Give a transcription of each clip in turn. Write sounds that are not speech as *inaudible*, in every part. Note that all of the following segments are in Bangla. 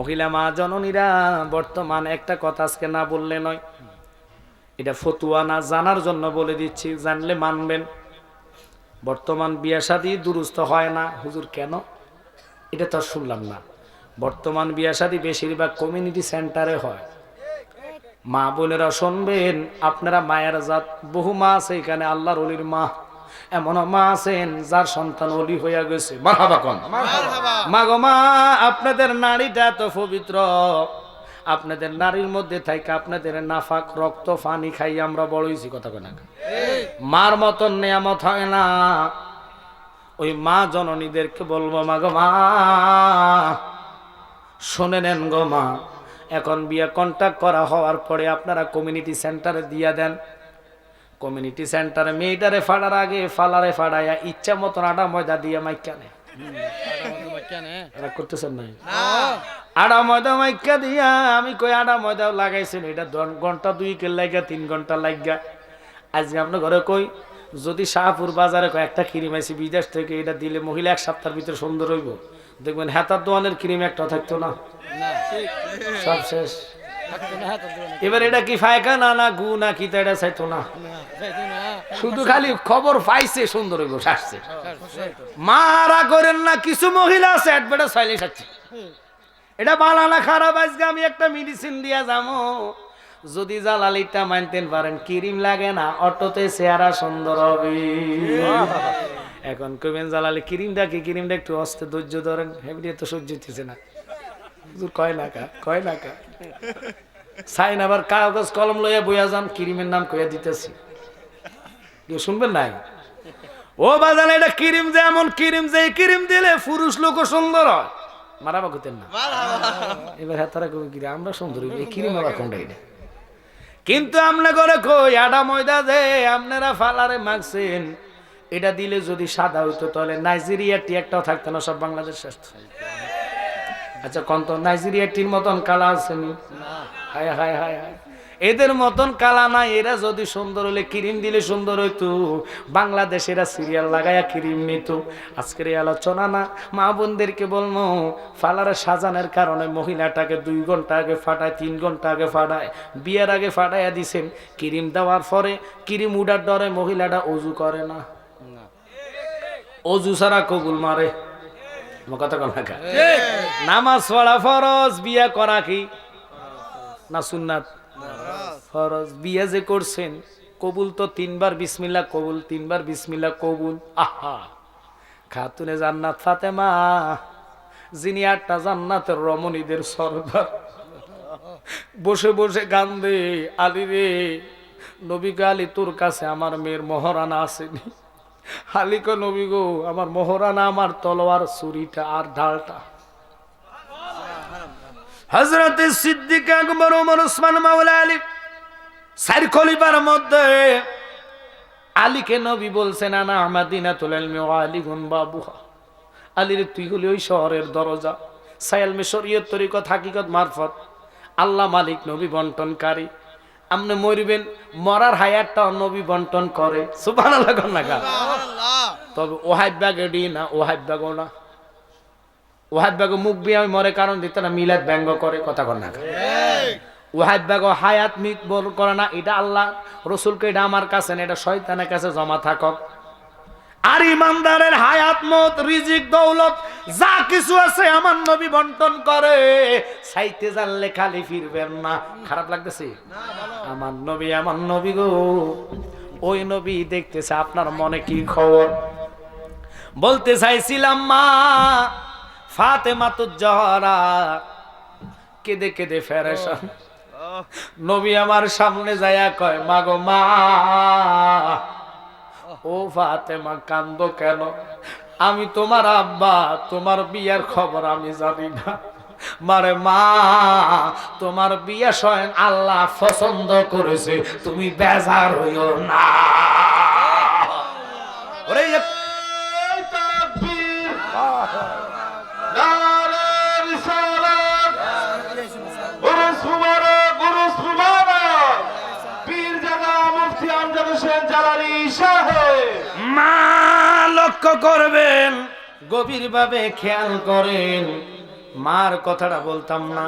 মহিলা মা জননীরা, বর্তমান একটা কথা আজকে না বললে নয়। এটা ফতুয়া না জানার জন্য বলে দিচ্ছি, জানলে মানবেন। বর্তমান বিয়া শাদী দুরুস্ত হয় না। হুজুর, কেন? এটা তো শুনলাম না। বর্তমান বিয়া শাদী বেশিরভাগ কমিউনিটি সেন্টারে হয়। মা বোনেরা শুনবেন, আপনারা মায়ের জাত, বহু মা আছে এখানে, আল্লাহর অলির মা। এমন মা আছেন যার সন্তান অলি হইয়া গেছে। মারহাবা কোন? মা গো মা আপনাদের নারীটা এত পবিত্র। আপনাদের নারীর মধ্যে থাকে আপনাদের নাফাক রক্ত পানি খাই আমরা বড় হয়েছি কথা কয় না মার মতন নেয়ামত হয় না। ওই মা জননীদেরকে বলব মা গো মা শুনে নেন গো মা এখন বিয়ে কন্ট্যাক্ট করা হওয়ার পরে আপনারা কমিউনিটি সেন্টারে দিয়া দেন। কমিউনিটি সেন্টারে মেয়েটারে ফাড়ার আগে ফালারে ফাড়াইয়া ইচ্ছা মতন আটা ময়দা দিয়ে মাইকানে করতেছেন নাই আড়া ময়দা মাইকা দিয়া আমি কই আড়া ময়দা লাগাইছেন? এটা ঘণ্টা দুই কে লাগা তিন ঘণ্টা লাগা আজকে আপনার ঘরে কই যদি শাহপুর বাজারে কয়েকটা ক্রিম বিদেশ থেকে এটা দিলে মহিলা এক সপ্তাহের ভিতরে সুন্দর হইব। দেখবেন হেতার দোয়ানের ক্রিম একটা থাকতো না। সব শেষ। এবার এটা কি ফায়কা? না না, গু, না, কি এটা চাইতো না। শুধু খালি খবর পাইছে, সুন্দর শাসছে মারা করেন না, কিছু মহিলা আছে একবারে সাইলে সাচ্ছে এটা বালানা খারাপ, আজকে আমি একটা মেডিসিন দিয়া যাব যদি জালালিটা মানতেন পারেন, ক্রিম লাগে না, অটোতে চেহারা সুন্দর হবে। এখন কবেন জালালি, ক্রিমটা কি, ক্রিমটা একটু অস্তে ধৈর্য ধরেন হেবড়ি তো সহ্য হইতেছে না। সাইন আবার কাগজ কলম লইয়া বইয়া যান নাম কইয়া দিতেছি। কেউ শুনবেন নাই? ও বাজান, এটা যে এমন যে দিলে পুরুষ লোক সুন্দর হয়। হ্যাঁ আমরা কিন্তু আপনি করে কই আটা ময়দা দে আপনারা ফালারে মাগছেন। এটা দিলে যদি সাদা হইতো, তাহলে নাইজেরিয়া টি একটাও থাকতো না, সব বাংলাদেশ আচ্ছা কোন তো? নাইজেরিয়া টির মতন কালা আসেনি হায় হায় হায় হায়। এদের মতন কালা নাই এরা যদি সুন্দর হলে ক্রিম দিলে সুন্দর হইতো। বাংলাদেশ এরা সিরিয়াল লাগাইয়া ক্রিম নিত। আজকের এই আলোচনা না মা বোনদেরকে বলব ফালারে সাজানোর কারণে মহিলাটাকে দুই ঘণ্টা আগে ফাটায় তিন ঘণ্টা আগে ফাটায় বিয়ের আগে ফাটাইয়া দিছেন। ক্রিম দেওয়ার পরে ক্রিম উডার ডরে মহিলাটা অজু করে না। অজু ছাড়া কবুল মারে। কথা নামাজ পড়া ফরজ বিয়া করা কি? না সুন্নাত? ফরজ। বিয়ে যে করছেন কবুল তো তিনবার বিসমিল্লা কবুল তিনবার বিসমিল্লা কবুল। আহা! খাতুনে জান্নাত ফাতেমা যিনি আটটা জান্নাতের রমণীদের সর্দার। বসে বসে গান দে আলি রে নবী গো আলী তোর কাছে আমার মেয়ের মহারানা আসেনি। আলী কো নবী গো, আমার মহারানা, আমার তলোয়ার, ছুরিটা আর ঢালটা। হজরত সিদ্দিক আকবর, ওমর ওসমান, মাওলা আলী সাইর খলিফার মধ্যে আলীকে নবী বলছেন, আনা আমাদিনা তোলেন আলী গুন বাবুহা। আলীর তুই হলি ওই শহরের দরজা। সায়াল মে শরীয়ত তরিকত হাকিকত মারফত। আল্লাহ মালিক নবী বন্টনকারী। আপনি মরবেন মরার হায়ারটা নবী বন্টন করে। সুবান তবে ওহাই ব্যাগ এডি না ওহাই ব্যাগও না। ওহাই ব্যাগ মুখ বিয়ে আমি মরে কারণ দিতে না মিলাদ ব্যঙ্গ করে কথা কর না ওহাই ব্যাগ হায়াত মিত বল করে না এটা আল্লাহ রসুলকে এটা আমার কাছে না এটা শয়তানের কাছে জমা থাকক। আর ইমানদারের হায়াত মত রিজিক দৌলত যা কিছু আছে আমার নবী বন্টন করে। সাইতে জানলে খালি ফিরবেন না। খারাপ লাগতেছে? আমার নবী আমার নবী গো। ওই নবী দেখতেছে আপনার মনে কি খবর? বলতে চাইছিলাম মা ফাতে তো জহরা কেঁদে কেঁদে ফেরেশান নবী আমার সামনে যায়া কয় মাগো মা ও ফাতেমা, কান্দ কেন? আমি তোমার আব্বা, তোমার বিয়ের খবর আমি জানি না। মারে মা, তোমার বিয়ে স্বয়ং আল্লাহ পছন্দ করেছে, তুমি বেজার হইও না। মা লক্ষ্য করবেন, গভীরভাবে খেয়াল করেন। মার কথাটা বলতাম না।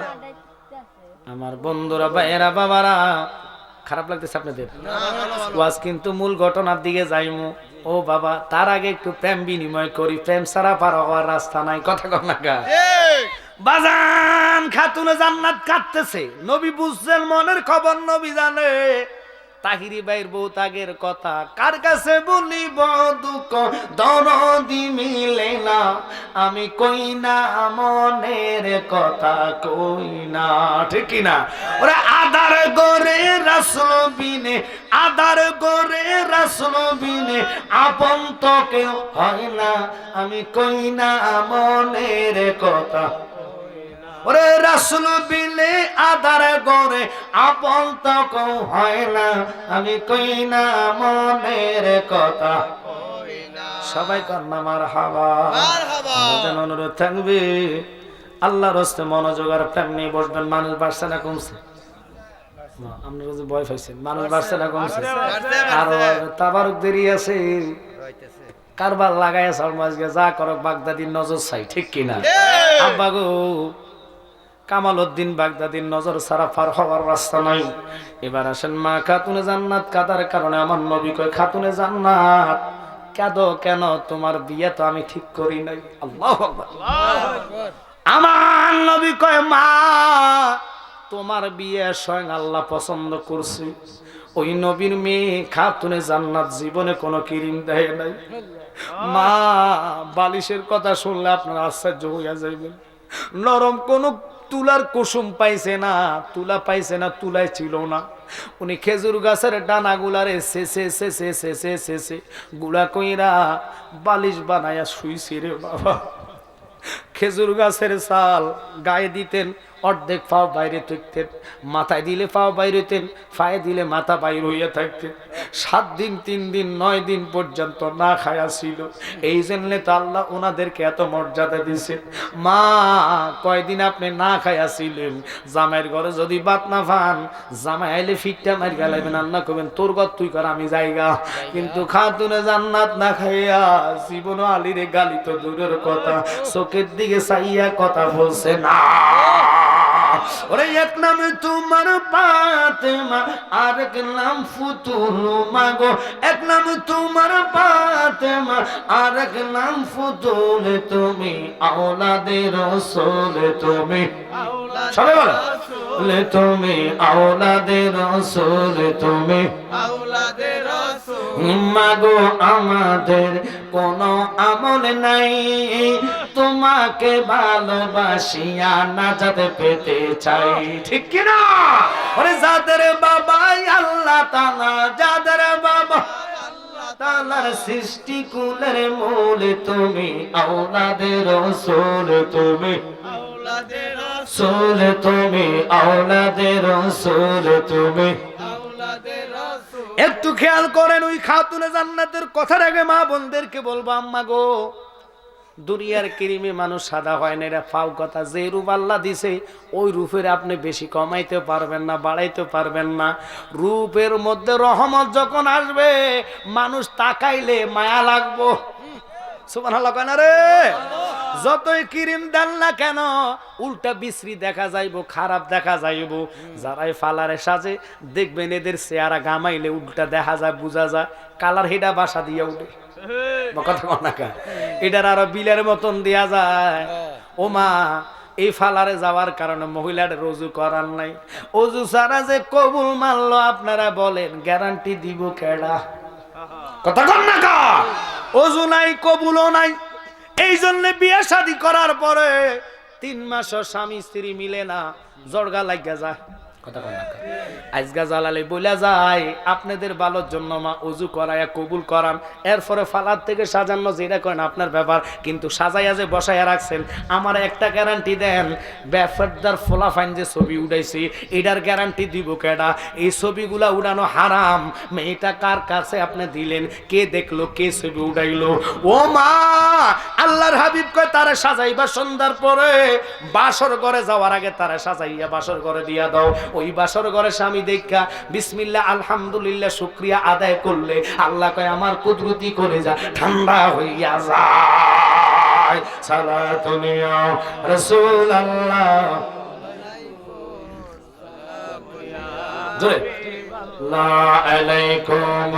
আমার বন্ধুরা, ভাইয়েরা, বাবারা, খারাপ লাগতেছে আপনাদের? ওয়াজ কিন্তু মূল ঘটনার দিকে যাইমু। ও বাবা, তার আগে একটু প্রেম বিনিময় করি। প্রেম ছাড়া পার হওয়ার রাস্তা নাই, কথা কর না বাজান, খাতুনে জান্নাত কাটতেছে নবী বুঝছেন, মনের খবর নবী জানে। তাহিরি ভাইয়ের বউ তাগের কথা, কার কাছে বলিব দুঃখ? দরদি মিলে না, আমি কই না, মনের কথা কই না, ঠিক না? ওরা আদার গরে রাসুল বিনে, আদার গরে রাসুল বিনে, আপন তো কেউ হয় না, আমি কই না, মনের কথা ওরে রাসুল বিলে আধার গরে আপন তো কও হয় না। আমি কই না মনের কথা। সবাই কন্যা মার হাওয়া যেন অনুরোধ থাকবে। আল্লাহর হস্তে মনোযোগ আর প্রেম নিয়ে বসবেন মানুষ বাড়ছে না কমছে। আপনারা যে ভয় পাইছেন মানুষ বাড়ছে না কমছে। আরও তাবারুক দেরি আছে। কারবার লাগাই সরমাজকে যা করক বাগদাদির নজর চাই ঠিক কিনা? আব্বা গো কামাল উদ্দিন বাগদাদির নজর সারা পার হওয়ার রাস্তা নাই। এবার আসেন মা খাতুনে জান্নাত, কাদার কারণে আমার নবী কয়, খাতুনে জান্নাত, কাঁদো কেন? তোমার বিয়ে তো আমি ঠিক করি নাই। আল্লাহ আমার নবী কয়, মা, তোমার বিয়ে স্বয়ং আল্লাহ পছন্দ করছে। ওই নবীর মেয়ে খাতুনে জান্নাত জীবনে কোনো কিরিম দেয় নাই। মা, বালিশের কথা শুনলে আপনার আশ্চর্য হইয়া যাইবেন নরম কোন তুলার কুসুম পাইছে না, তুলা পাইছে না তুলাই ছিল না। উনি খেজুর গাছের ডানা গুলারে শেষে শেষে শেষে শেষে গুড়া কইরা বালিশ বানায়া শুইছে রে বাবা। খেজুর গাছের চাল গায়ে দিতেন, অর্ধেক পাও বাইরে থাকতেন, মাথায় দিলে পাও বাইরে হইতেন পায়ে দিলে মাথা বাইর হইয়া থাকতেন। সাত দিন, তিন দিন, নয় দিন পর্যন্ত না খায়া ছিল। এই জন্য তো আল্লাহ ওনাদেরকে এত মর্যাদা দিছে মা, কয়দিন আপনি না খায়া ছিলেন? জামাইয়ের ঘরে যদি বাত না পান জামাই আইলে ফিটটা মারি গেলাইবেন, আল্লাহ করবেন তোর ঘর তুই কর, আমি যাইগা। কিন্তু খাতুনে জান্নাত না খাইয়া জীবন আলিরে গালি তো দূরের কথা। চোখের দিকে চাইয়া কথা বলছে না। ওরে এক নামে তোমার পাতেমা আর এক নাম ফুতুল মাগো। এক নাম তোমার পাতেমা আর এক নাম ফুতুল তুমি আওলাদের রসুল তুমি সবাই বলো। তুমি আওলাদের রসুল তুমি মাগো আমাদের কোনো আমল নাই। তোমাকে ভালোবাসিয়া না যাতে পেতে চাই। ঠিক কিনা? ওরে যাদের বাবা আল্লাহ তালা যাদের বাবা তালার সৃষ্টি কুলের মূল তুমি আওলাদের রসুল তুমি আওলাদের সোল তুমি আওলাদের রসুল তুমি একটু খেয়াল করেন, ওই খাতুনে জান্নাতের কথার আগে মা বোনদেরকে বলব, আম্মা গো, দুনিয়ার কিরিমে মানুষ সাদা হয় না, এরা ফাও কথা, যে রূপ আল্লাহ দিছে, ওই রূপের আপনি বেশি কমাইতে পারবেন না, বাড়াইতে পারবেন না। রূপের মধ্যে রহমত যখন আসবে, মানুষ তাকাইলে মায়া লাগবো। সুমান কেন রে? যতই কিরিম দেন না কেন উল্টা বিশ্রী দেখা যাইব খারাপ দেখা যাইব। যারাই ফালারে সাজে দেখবেন এদের চেহারা গামাইলে উল্টা দেখা যায় বোঝা যায় কালার হেডা বাসা দিয়ে উঠে। *laughs* কথা কন না এটার আরও বিলের মতন দেয়া যায়। ও মা এই ফালারে যাওয়ার কারণে মহিলার রজু করার নাই। অজু ছাড়া যে কবুল মানলো আপনারা বলেন গ্যারান্টি দিব কেডা? কথা কন না অজু নাই কবুলও নাই। এই জন্য বিয়ে শাদী করার পরে তিন মাস স্বামী স্ত্রী মিলে না জর্গা লাগিয়া যায়। কথা কন না আজগা জ্বালালে বইলা যায়, আপনাদের ভালোর জন্য মা অজু করায়া কবুল করান। এরপরে ফালার থেকে সাজানো যেটা করেন আপনার ব্যাপার। কিন্তু সাজাইয়া যে বসাইয়া রাখছেন, আমার একটা গ্যারান্টি দেন ব্যাপারদার ফোলাফাইন যে ছবি উঠাইছি এটার গ্যারান্টি দিব কেডা? এই ছবিগুলা উড়ানো হারাম। মেয়েটা কার কাছে আপনি দিলেন? কে দেখল? কে ছবি উঠাইলো ও মা, আল্লাহর হাবিব কয়, তারে সাজাইবা সন্ধ্যার পরে। বাসর ঘরে যাওয়ার আগে তারে সাজাইয়া বাসর ঘরে দিয়া দাও। ওই বাসর ঘরে স্বামী দেখা বিসমিল্লা আলহামদুলিল্লাহ, শুক্রিয়া আদায় করলে আল্লাহ কয়, আমার কুদরতি করে যা, ঠান্ডা হইয়া যায়। সালাতুনিয়া রাসূলুল্লাহ। জোরে। লা আলাইকুম